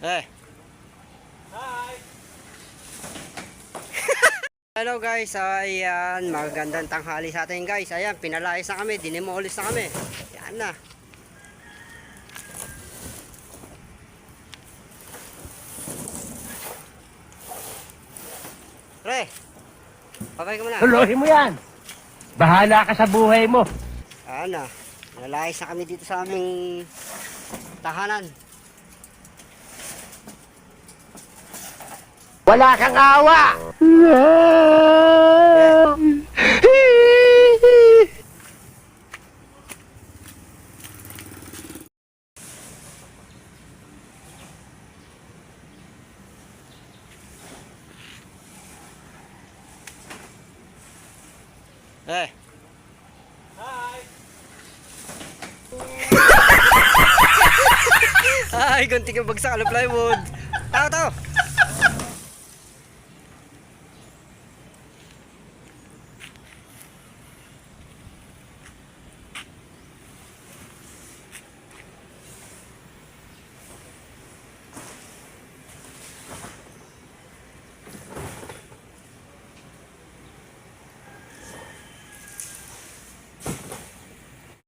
Eh. Hi! Hello guys, ayan, magandang tanghali sa atin guys. Ayan, pinalayas na kami, dinimolis na kami. Yan na. Pre, pabay ka muna. Tuloy mo yan! Bahala ka sa buhay mo! Ayan na, pinalayas na kami dito sa aming tahanan. Wala kang awa! Eh. Hi! Ay, gunting yung bagsak ng plywood. Tao, tao!